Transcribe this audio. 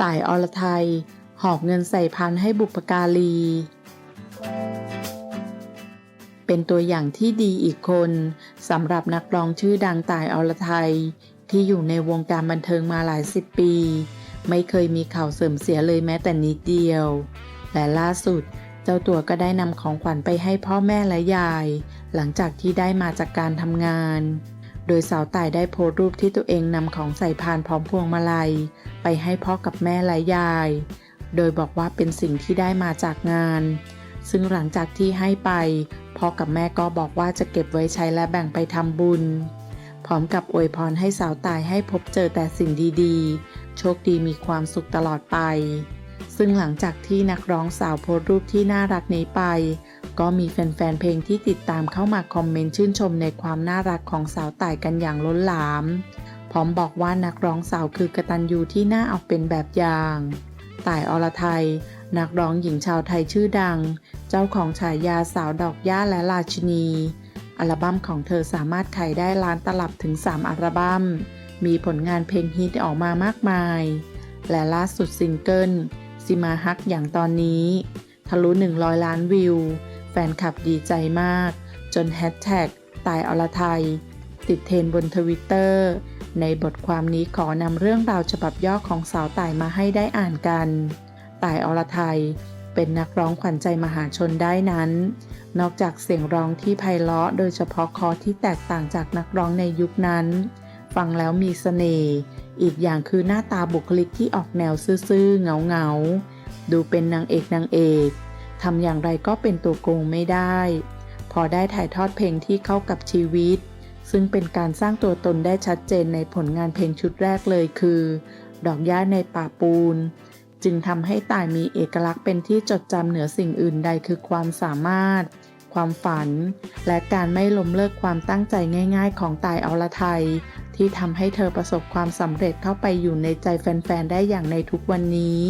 ต่ายอรไทย หอบเงินใส่พันให้บุปการี เป็นตัวอย่างที่ดีอีกคนสำหรับนักร้องชื่อดังต่ายอรไทย ที่อยู่ในวงการบันเทิงมาหลายสิบปี ไม่เคยมีข่าวเสื่อมเสียเลยแม้แต่นิดเดียว และล่าสุดเจ้าตัวก็ได้นำของขวัญไปให้พ่อแม่และยาย หลังจากที่ได้มาจากการทำงาน โดยสาวต่ายได้โพสต์รูปที่ตัวเองนำของใส่พานพร้อมพวงมาลัย ไปให้พ่อกับแม่และยาย โดยบอกว่าเป็นสิ่งที่ได้มาจากงาน ซึ่งหลังจากที่ให้ไปพ่อกับแม่ก็บอกว่าจะเก็บไว้ใช้และแบ่งไปทำบุญ พร้อมกับอวยพรให้สาวตายให้พบเจอแต่สิ่งดีๆ โชคดีมีความสุขตลอดไป ซึ่งหลังจากที่นักร้องสาวโพสต์รูปที่น่ารักนี้ไป ก็มีแฟนๆ เพลงที่ติดตามเข้ามาคอมเมนต์ชื่นชมในความน่ารักของสาวต่ายกันอย่างล้นหลาม พร้อมบอกว่านักร้องสาวคือกระตัญญูที่น่าเอาเป็นแบบอย่าง ต่ายอรไทย นักร้องหญิงชาวไทยชื่อดัง เจ้าของฉายาสาวดอกย่าและราชินี อัลบั้มของเธอสามารถขายได้ล้านตลับถึง 3 อัลบั้ม มีผลงานเพลงฮิตออกมามากมาย และล่าสุดซิงเกิลซิมาฮักอย่างตอนนี้ทะลุ 100 ล้านวิว แฟนคลับดีใจมาก จนแฮชแท็กตายอรไทย ติดเทรนบนทวิตเตอร์ในบทความนี้ขอนำเรื่องราวฉบับย่อของสาวตายมาให้ได้อ่านกัน ตายอรไทย เป็นนักร้องขวัญใจมหาชนได้นั้น นอกจากเสียงร้องที่ไพเราะโดยเฉพาะคอที่แตกต่างจากนักร้องในยุคนั้น ฟังแล้วมีเสน่ห์อีกอย่างคือหน้าตาบุคลิกที่ออกแนวซื่อๆเงาๆ ดูเป็นนางเอกนางเอก ทำอย่างไรก็เป็นตัวโกงไม่ได้ พอได้ถ่ายทอดเพลงที่เข้ากับชีวิต ซึ่งเป็นการสร้างตัวตนได้ชัดเจนในผลงานเพลงชุดแรกเลยคือ ดอกหญ้าในป่าปูน จึงทำให้ตายมีเอกลักษณ์เป็นที่จดจำเหนือสิ่งอื่นใดคือความสามารถ ความฝัน และการไม่ล้มเลิกความตั้งใจง่าย ๆ ของตายอรไทยที่ทำให้เธอประสบความสำเร็จเข้าไปอยู่ในใจแฟนๆ ได้อย่างในทุกวันนี้